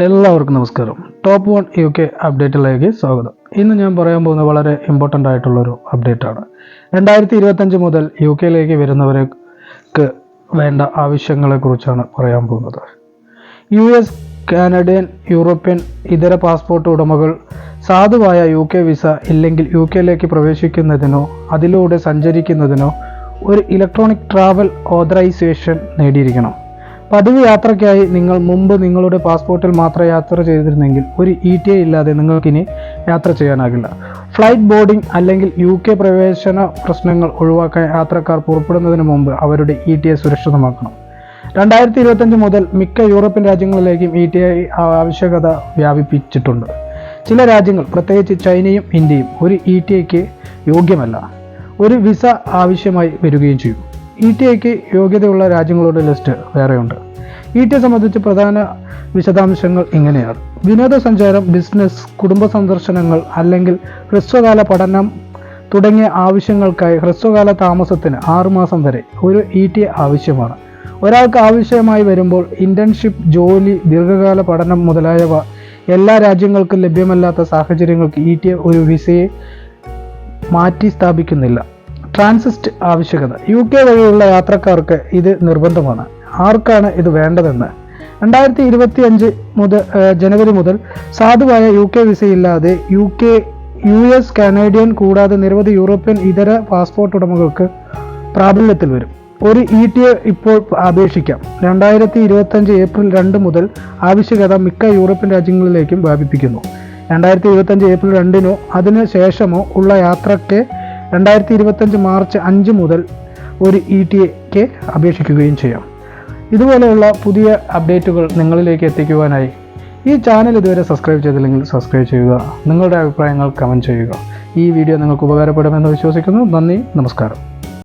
എല്ലാവർക്കും നമസ്കാരം. Top one U K അപ്ഡേറ്റിലേക്ക് സ്വാഗതം. ഇന്ന് ഞാൻ പറയാൻ പോകുന്ന വളരെ ഇമ്പോർട്ടന്റ് ആയിട്ടുള്ളൊരു അപ്ഡേറ്റ് ആണ് രണ്ടായിരത്തി ഇരുപത്തഞ്ച് മുതൽ യു കെയിലേക്ക് വരുന്നവർക്ക് വേണ്ട ആവശ്യങ്ങളെക്കുറിച്ചാണ് പറയാൻ പോകുന്നത്. യു എസ് കാനഡിയൻ യൂറോപ്യൻ ഇതര പാസ്പോർട്ട് ഉടമകൾ സാധുവായ യു കെ വിസ ഇല്ലെങ്കിൽ യു കെയിലേക്ക് പ്രവേശിക്കുന്നതിനോ അതിലൂടെ സഞ്ചരിക്കുന്നതിനോ ഒരു ഇലക്ട്രോണിക് ട്രാവൽ ഓതറൈസേഷൻ നേടിയിരിക്കണം. പതിവ് യാത്രയ്ക്കായി നിങ്ങൾ മുമ്പ് നിങ്ങളുടെ പാസ്പോർട്ടിൽ മാത്രം യാത്ര ചെയ്തിരുന്നെങ്കിൽ ഒരു ഇ ടി ഐ ഇല്ലാതെ നിങ്ങൾക്കിനി യാത്ര ചെയ്യാനാകില്ല. ഫ്ലൈറ്റ് ബോർഡിംഗ് അല്ലെങ്കിൽ യു കെ പ്രവേശന പ്രശ്നങ്ങൾ ഒഴിവാക്കാൻ യാത്രക്കാർ പുറപ്പെടുന്നതിന് മുമ്പ് അവരുടെ ഇ ടി ഐ സുരക്ഷിതമാക്കണം. രണ്ടായിരത്തി ഇരുപത്തഞ്ച് മുതൽ മിക്ക യൂറോപ്യൻ രാജ്യങ്ങളിലേക്കും ഇ ടി ഐ ആവശ്യകത വ്യാപിപ്പിച്ചിട്ടുണ്ട്. ചില രാജ്യങ്ങൾ പ്രത്യേകിച്ച് ചൈനയും ഇന്ത്യയും ഒരു ഇ ടി ഐക്ക് യോഗ്യമല്ല. ഒരു വിസ ആവശ്യമായി വരികയും ചെയ്യും ഇ ടി ഐക്ക് യോഗ്യതയുള്ള രാജ്യങ്ങളുടെ ലിസ്റ്റ് വേറെയുണ്ട്. ഇ ടി സംബന്ധിച്ച് പ്രധാന വിശദാംശങ്ങൾ ഇങ്ങനെയാണ്. വിനോദസഞ്ചാരം ബിസിനസ് കുടുംബ സന്ദർശനങ്ങൾ അല്ലെങ്കിൽ ഹ്രസ്വകാല പഠനം തുടങ്ങിയ ആവശ്യങ്ങൾക്കായി ഹ്രസ്വകാല താമസത്തിന് ആറുമാസം വരെ ഒരു ഇ ടി ആവശ്യമാണ്. ഒരാൾക്ക് ആവശ്യമായി വരുമ്പോൾ ഇന്റേൺഷിപ്പ് ജോലി ദീർഘകാല പഠനം മുതലായവ എല്ലാ രാജ്യങ്ങൾക്കും ലഭ്യമല്ലാത്ത സാഹചര്യങ്ങൾക്ക് ഇ ടി ഒരു വിസയെ മാറ്റി സ്ഥാപിക്കുന്നില്ല ട്രാൻസിസ്റ്റ് ആവശ്യകത. യു കെ വഴിയുള്ള യാത്രക്കാർക്ക് ഇത് നിർബന്ധമാണ്. ആർക്കാണ് ഇത് വേണ്ടതെന്ന്? രണ്ടായിരത്തി ഇരുപത്തി അഞ്ച് മുതൽ ജനുവരി മുതൽ സാധുവായ U K വിസയില്ലാതെ U K U S Canadian കൂടാതെ നിരവധി യൂറോപ്യൻ ഇതര പാസ്പോർട്ട് ഉടമകൾക്ക് പ്രാബല്യത്തിൽ വരും. ഒരു ഇ ടി എ ഇപ്പോൾ അപേക്ഷിക്കാം. രണ്ടായിരത്തി ഇരുപത്തഞ്ച് ഏപ്രിൽ രണ്ട് മുതൽ ആവശ്യകത മിക്ക യൂറോപ്യൻ രാജ്യങ്ങളിലേക്കും വ്യാപിപ്പിക്കുന്നു. രണ്ടായിരത്തി ഇരുപത്തഞ്ച് ഏപ്രിൽ രണ്ടിനോ അതിനു ശേഷമോ ഉള്ള യാത്രയ്ക്ക് രണ്ടായിരത്തി ഇരുപത്തഞ്ച് മാർച്ച് അഞ്ച് മുതൽ ഒരു ഇ ടി എക്ക് അപേക്ഷിക്കുകയും ചെയ്യാം. ഇതുപോലെയുള്ള പുതിയ അപ്ഡേറ്റുകൾ നിങ്ങളിലേക്ക് എത്തിക്കുവാനായി ഈ ചാനൽ ഇതുവരെ സബ്സ്ക്രൈബ് ചെയ്തില്ലെങ്കിൽ സബ്സ്ക്രൈബ് ചെയ്യുക. നിങ്ങളുടെ അഭിപ്രായങ്ങൾ കമന്റ് ചെയ്യുക. ഈ വീഡിയോ നിങ്ങൾക്ക് ഉപകാരപ്പെടുമെന്ന് വിശ്വസിക്കുന്നു. നന്ദി നമസ്കാരം.